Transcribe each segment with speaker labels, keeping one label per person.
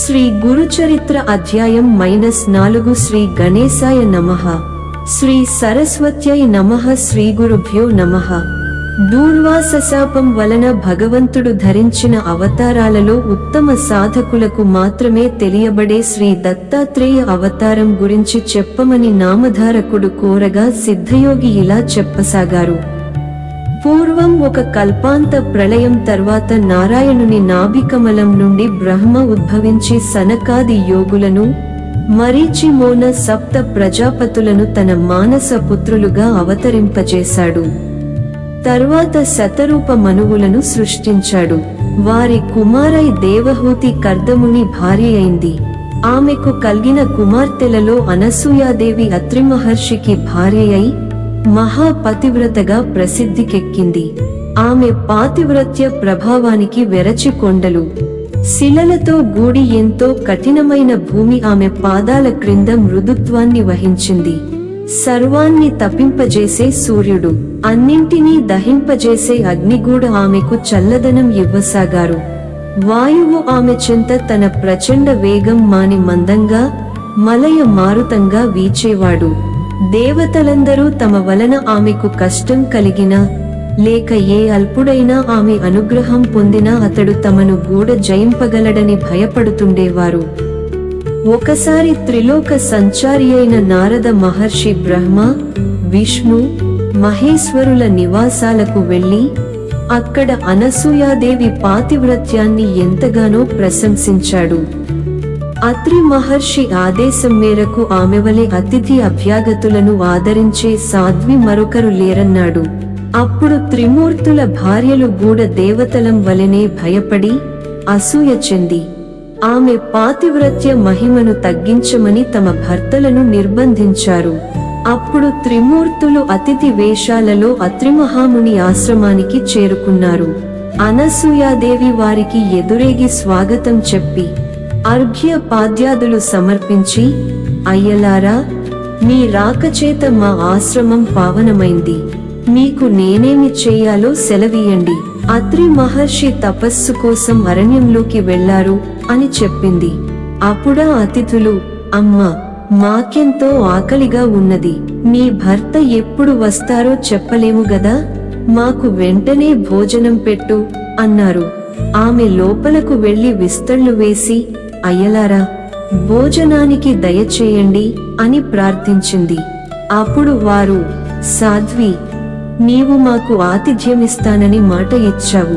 Speaker 1: శ్రీ గురుచరిత్ర అధ్యాయం మైనస్ నాలుగు శ్రీ గణేశాయ నమః. శ్రీ సరస్వత్యై నమః శ్రీ గురుభ్యో నమః. దూర్వాస శాపం వలన భగవంతుడు ధరించిన అవతారాలలో ఉత్తమ సాధకులకు మాత్రమే తెలియబడే శ్రీ దత్తాత్రేయ అవతారం గురించి చెప్పమని నామధారకుడు కోరగా సిద్ధయోగి ఇలా చెప్పసాగారు. పూర్వం ఒక కల్పాంత ప్రళయం తర్వాత నారాయణుని నాభికమలం నుండి బ్రహ్మ ఉద్భవించి సనకాది యోగులను మరీచి మోన సప్త ప్రజాపతులను తన మానస పుత్రులుగా అవతరింపజేశాడు. తర్వాత శతరూప మనువులను సృష్టించాడు. వారి కుమారై దేవహూతి కర్దముని భార్య అయింది. ఆమెకు కలిగిన కుమార్తెలలో అనసూయాదేవి అత్రిమహర్షికి భార్య అయి మహాపతివ్రతగా ప్రసిద్ధికెక్కింది. ఆమె పాతివ్రత్య ప్రభావానికి వెరచి కొండలు. శిలలతో గూడి ఎంతో కఠినమైన భూమి ఆమె పాదాల క్రింద మృదుత్వాన్ని వహించింది. సర్వాన్ని తపింపజేసే సూర్యుడు అన్నింటినీ దహింపజేసే అగ్నిగూడ ఆమెకు చల్లదనం ఇవ్వసాగారు. వాయువు ఆమె చెంత తన ప్రచండ వేగం మాని మందంగా మలయ మారుతంగా వీచేవాడు. దేవతలందరూ తమ వలన ఆమెకు కష్టం కలిగినా లేక ఏ అల్పుడైనా ఆమె అనుగ్రహం పొందినా అతడు తమను గూడ జయింపగలడని భయపడుతుండేవారు. ఒకసారి త్రిలోక సంచారి అయిన నారద మహర్షి బ్రహ్మ విష్ణు మహేశ్వరుల నివాసాలకు వెళ్ళి అక్కడ అనసూయాదేవి పాతివ్రత్యాన్ని ఎంతగానో ప్రశంసించాడు. అత్రి మహర్షి ఆదేశం మేరకు ఆమె వలె అతిథి అభ్యాగతులను ఆదరించే సాధ్వి మరొకరు లేరన్నాడు. అప్పుడు త్రిమూర్తుల భార్యలు గూఢ దేవతలం వలెనే భయపడి అసూయ చెంది. ఆమె పాతివ్రత్య మహిమను తగ్గించమని తమ భర్తలను నిర్బంధించారు. అప్పుడు త్రిమూర్తులు అతిథి వేషాలలో అత్రిమహాముని ఆశ్రమానికి చేరుకున్నారు. అనసూయాదేవి వారికి ఎదురేగి స్వాగతం చెప్పి అర్ఘ్య పాద్యాదులు సమర్పించి అయ్యలారా మీ రాకచేత మా ఆశ్రమం పావనమైంది. మీకు నేనేమి చేయాలో సెలవీయండి. అత్రి మహర్షి తపస్సు కోసం అరణ్యంలోకి వెళ్ళారు అని చెప్పింది. అప్పుడా అతిథులు అమ్మా మాకెంతో ఆకలిగా ఉన్నది. మీ భర్త ఎప్పుడు వస్తారో చెప్పలేము గదా? మాకు వెంటనే భోజనం పెట్టు అన్నారు. ఆమె లోపలకు వెళ్ళి విస్తళ్ళు వేసి అయ్యలారా భోజనానికి దయచేయండి అని ప్రార్థించింది. అప్పుడు వారు సాధ్వి నీవు మాకు ఆతిథ్యమిస్తానని మాట ఇచ్చావు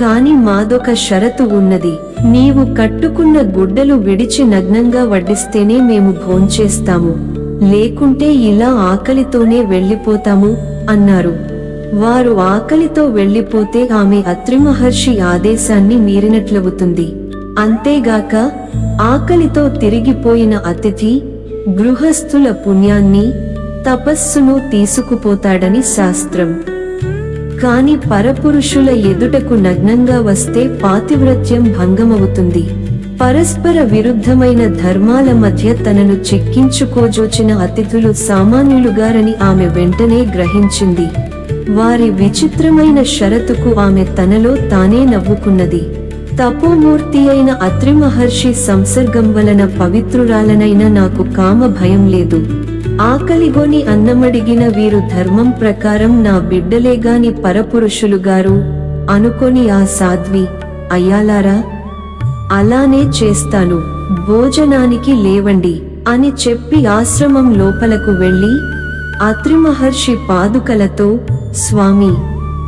Speaker 1: కాని మాదొక షరతు ఉన్నది. నీవు కట్టుకున్న గుడ్డలు విడిచి నగ్నంగా వడ్డిస్తేనే మేము భోంచేస్తాము. లేకుంటే ఇలా ఆకలితోనే వెళ్ళిపోతాము అన్నారు. వారు ఆకలితో వెళ్ళిపోతే ఆమె అత్రి మహర్షి ఆదేశాన్ని మీరినట్లవుతుంది. అంతేగాక ఆకలితో తిరిగిపోయిన అతిథి గృహస్థుల పుణ్యాన్ని తపస్సును తీసుకుపోతాడని శాస్త్రం. కాని పరపురుషుల ఎదుటకు నగ్నంగా వస్తే పాతివ్రత్యం భంగమవుతుంది. పరస్పర విరుద్ధమైన ధర్మాల మధ్య తనను చెక్కించుకోజోచిన అతిథులు సామాన్యులుగారని ఆమె వెంటనే గ్రహించింది. వారి విచిత్రమైన షరతుకు ఆమె తనలో తానే నవ్వుకున్నది. తపోమూర్తి అయిన అత్రి మహర్షి సంసర్గం వలన పవిత్రురాలనైన నాకు కామ భయం లేదు. ఆకలిగొని అన్నమడిగిన వీరు ధర్మం ప్రకారం నా బిడ్డలేగాని పరపురుషులుగారు అనుకొని ఆ సాధ్వి అయ్యాలారా అలానే చేస్తాను భోజనానికి లేవండి అని చెప్పి ఆశ్రమం లోపలకు వెళ్ళి అత్రి మహర్షి పాదుకలతో స్వామి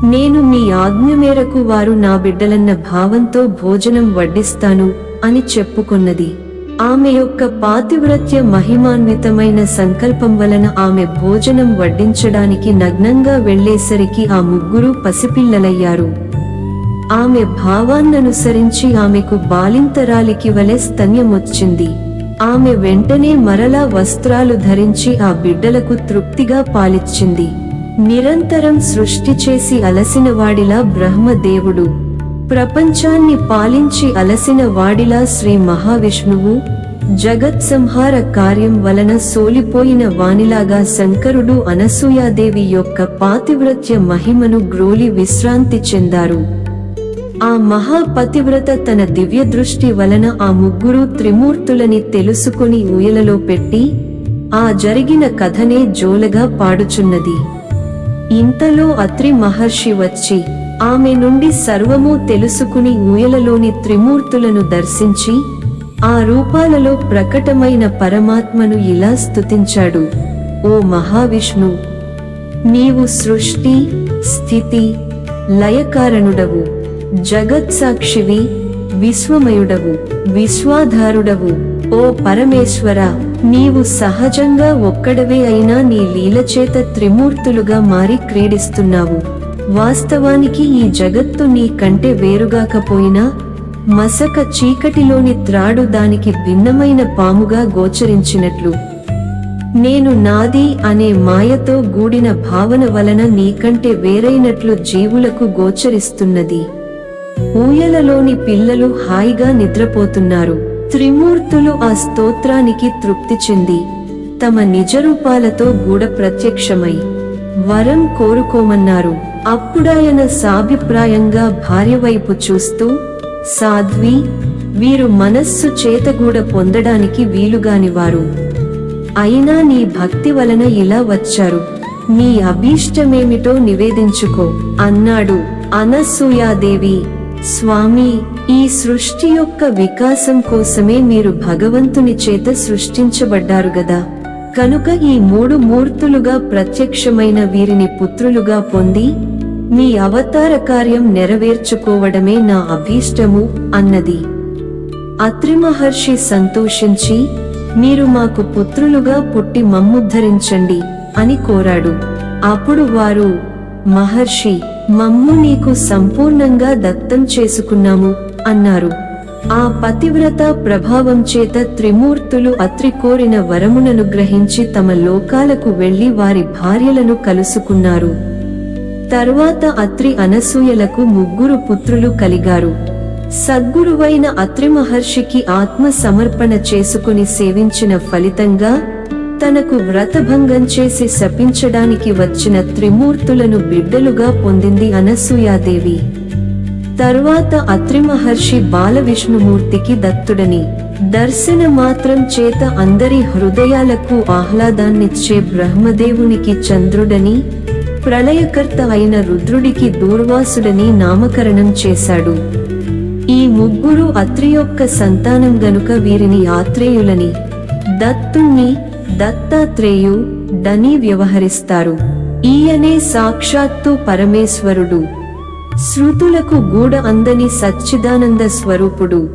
Speaker 1: నేను మీ ఆజ్ఞ మేరకు వారు నా బిడ్డలన్న భావంతో భోజనం వడ్డిస్తాను అని చెప్పుకున్నది. ఆమె యొక్క పాతివ్రత్య మహిమాన్వితమైన సంకల్పం వలన ఆమె భోజనం వడ్డించడానికి నగ్నంగా వెళ్ళేసరికి ఆ ముగ్గురు పసిపిల్లలయ్యారు. ఆమె భావాన్ననుసరించి ఆమెకు బాలింతరాలికి వలె స్తన్యమొచ్చింది. ఆమె వెంటనే మరలా వస్త్రాలు ధరించి ఆ బిడ్డలకు తృప్తిగా పాలిచ్చింది. నిరంతరం సృష్టి చేసి అలసిన వాడిలా బ్రహ్మదేవుడు. ప్రపంచాన్ని పాలించి అలసిన వాడిలా శ్రీ మహావిష్ణువు. జగత్సంహార కార్యం వలన సోలిపోయిన వానిలాగా శంకరుడు అనసూయాదేవి యొక్క పాతివ్రత్య మహిమను గ్రోలి విశ్రాంతి చెందారు. ఆ మహాపతివ్రత తన దివ్య దృష్టి వలన ఆ ముగ్గురు త్రిమూర్తులని తెలుసుకుని ఊయలలో పెట్టి ఆ జరిగిన కథనే జోలగా పాడుచున్నది. ఇంతలో అత్రి మహర్షి వచ్చి ఆమె నుండి సర్వము తెలుసుకుని ఊయలలోని త్రిమూర్తులను దర్శించి ఆ రూపాలలో ప్రకటమైన పరమాత్మను ఇలా స్తుతించాడు. ఓ మహావిష్ణు నీవు సృష్టి స్థితి లయకారణుడవు జగత్సాక్షివి విశ్వమయుడవు విశ్వాధారుడవు ఓ పరమేశ్వర నీవు సహజంగా ఒక్కడవే అయినా నీ లీలచేత త్రిమూర్తులుగా మారి క్రీడిస్తున్నావు. వాస్తవానికి ఈ జగత్తు నీ కంటే వేరుగాకపోయినా మసక చీకటిలోని త్రాడు దానికి భిన్నమైన పాముగా గోచరించినట్లు. నేను నాది అనే మాయతో గూడిన భావన వలన నీకంటే వేరైనట్లు జీవులకు గోచరిస్తున్నది. ఊయలలోని పిల్లలు హాయిగా నిద్రపోతున్నారు. త్రిమూర్తులు ఆ స్తోత్రానికి తృప్తి చెంది తమ నిజరూపాలతో గూఢ ప్రత్యక్షమై వరం కోరుకోమన్నారు. అప్పుడాయన సాభిప్రాయంగా భార్య వైపు చూస్తూ సాధ్వి వీరు మనస్సు చేతగూడ పొందడానికి వీలుగాని వారు అయినా నీ భక్తి వలన ఇలా వచ్చారు. నీ అభీష్టమేమిటో నివేదించుకో అన్నాడు అనసూయాదేవి. స్వామి ఈ సృష్టి యొక్క వికాసం కోసమే మీరు భగవంతుని చేత సృష్టించబడ్డారు గదా. కనుక ఈ మూడు మూర్తులుగా ప్రత్యక్షమైన వీరిని పుత్రులుగా పొంది మీ అవతార కార్యం నెరవేర్చుకోవడమే నా అభీష్టము అన్నది. అత్రి మహర్షి సంతోషించి మీరు మాకు పుత్రులుగా పుట్టి మమ్ముద్ధరించండి అని కోరాడు. అప్పుడు వారు మహర్షి మమ్ము నీకు సంపూర్ణంగా దత్తం చేసుకున్నాము అన్నారు. ఆ పతివ్రత ప్రభావం చేత త్రిమూర్తులు అత్రి కోరిన వరమునను గ్రహించి తమ లోకాలకు వెళ్ళి వారి భార్యలను కలుసుకున్నారు. తర్వాత అత్రి అనసూయలకు ముగ్గురు పుత్రులు కలిగారు. సద్గురువైన అత్రి మహర్షికి ఆత్మ సమర్పణ చేసుకుని సేవించిన ఫలితంగా తనకు వ్రతభంగం చేసి శపించడానికి వచ్చిన త్రిమూర్తులను బిడ్డలుగా పొందింది అనసూయాదేవి. తరువాత అత్రి మహర్షి బాల విష్ణుమూర్తికి దత్తుడని దర్శన మాత్రం చేత అందరి హృదయాలకు ఆహ్లాదాన్నిచ్చే బ్రహ్మదేవునికి చంద్రుడని ప్రళయకర్త అయిన రుద్రుడికి దూర్వాసుడని నామకరణం చేశాడు. ఈ ముగ్గురు అత్రి యొక్క సంతానం గనుక వీరిని ఆత్రేయులని దత్తుణ్ణి దత్తాత్రేయు డని వ్యవహరిస్తారు. ఈయనే సాక్షాత్తు పరమేశ్వరుడు. శృతులకు గూఢ అందని సచ్చిదానంద స్వరూపుడు.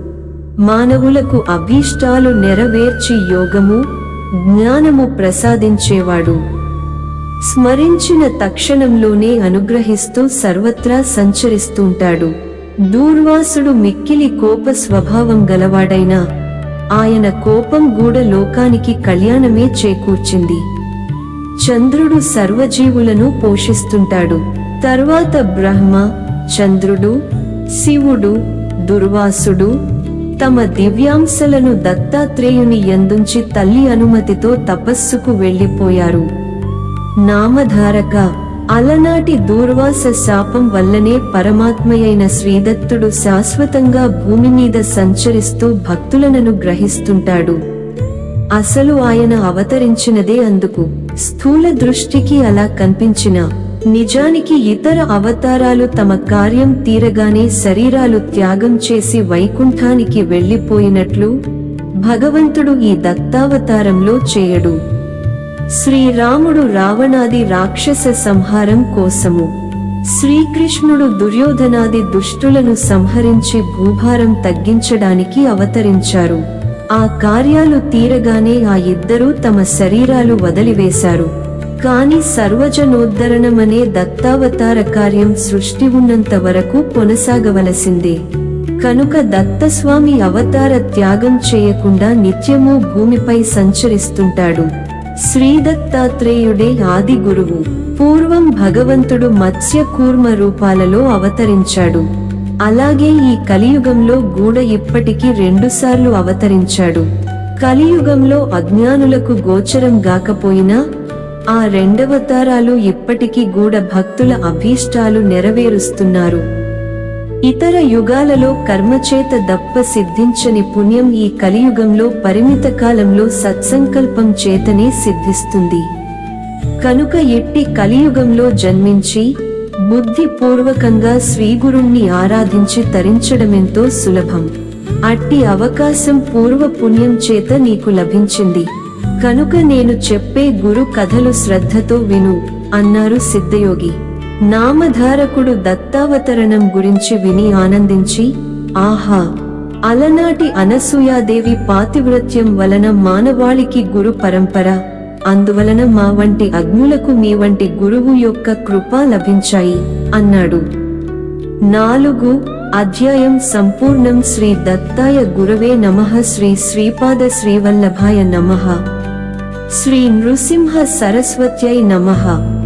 Speaker 1: మానవులకు అభీష్టాలు నెరవేర్చి యోగము జ్ఞానము ప్రసాదించేవాడు. స్మరించిన తక్షణంలోనే అనుగ్రహిస్తూ సర్వత్రా సంచరిస్తుంటాడు. దూర్వాసుడు మిక్కిలి కోప స్వభావం గలవాడైనా ఆయన కోపం గూడ లోకానికి కళ్యాణమే చేకూర్చింది. చంద్రుడు సర్వజీవులను పోషిస్తుంటాడు. తర్వాత బ్రహ్మ చంద్రుడు శివుడు దుర్వాసుడు తమ దివ్యాంశలను దత్తాత్రేయుని ఎందుంచి తల్లి అనుమతితో తపస్సుకు వెళ్ళిపోయారు నామధారక అలనాటి దూర్వాస శాపం వల్లనే పరమాత్మయైన శ్రీదత్తుడు శాశ్వతంగా భూమి మీద సంచరిస్తూ భక్తులను గ్రహిస్తుంటాడు. అసలు ఆయన అవతరించినదే అందుకు. స్థూల దృష్టికి అలా కనిపించిన నిజానికి ఇతర అవతారాలు తమ కార్యం తీరగానే శరీరాలు త్యాగం చేసి వైకుంఠానికి వెళ్ళిపోయినట్లు భగవంతుడు ఈ దత్తావతారంలో చేయడు. శ్రీరాముడు రావణాది రాక్షస సంహారం కోసము. శ్రీకృష్ణుడు దుర్యోధనాది దుష్టులను సంహరించి భూభారం తగ్గించడానికి అవతరించారు. ఆ కార్యాలు తీరగానే ఆ ఇద్దరూ తమ శరీరాలు వదిలివేశారు. కాని సర్వజనోద్ధరణమనే దత్తావతార కార్యం సృష్టి ఉన్నంత వరకు కొనసాగవలసిందే. కనుక దత్తస్వామి అవతార త్యాగం చేయకుండా నిత్యము భూమిపై సంచరిస్తుంటాడు. శ్రీదత్తాత్రేయుడే ఆది గురువు పూర్వం భగవంతుడు మత్స్య కూర్మ రూపాలలో అవతరించాడు. అలాగే ఈ కలియుగంలో గూడ ఇప్పటికీ రెండుసార్లు అవతరించాడు. కలియుగంలో అజ్ఞానులకు గోచరం గాకపోయినా ఆ రెండవతారాలు ఇప్పటికీ గూఢ భక్తుల అభీష్టాలు నెరవేరుస్తున్నారు. ఇతర యుగాలలో కర్మచేత దప్ప సిద్ధించని పుణ్యం ఈ కలియుగంలో పరిమిత కాలంలో సత్సంకల్పం చేతనే సిద్ధిస్తుంది. కనుక ఎట్టి కలియుగంలో జన్మించి బుద్ధిపూర్వకంగా శ్రీగురుణ్ణి ఆరాధించి తరించడమెంతో సులభం. అట్టి అవకాశం పూర్వ పుణ్యం చేత నీకు లభించింది. కనుక నేను చెప్పే గురు కథలు శ్రద్ధతో విను అన్నారు సిద్ధయోగి. నామధారకుడు దత్తావతరణం గురించి విని ఆనందించి ఆహా! అలనాటి అనసూయాదేవి పాతివ్రత్యం వలన మానవాళికి గురు పరంపర. అందువలన మా వంటి అగ్నులకు మీ వంటి గురువు యొక్క కృప లభించాయి అన్నాడు. నాలుగు అధ్యాయం సంపూర్ణం శ్రీ దత్తాయ గురవే నమః శ్రీ శ్రీపాద శ్రీవల్లభాయ నమః. శ్రీ నృసింహ సరస్వత్యై నమః.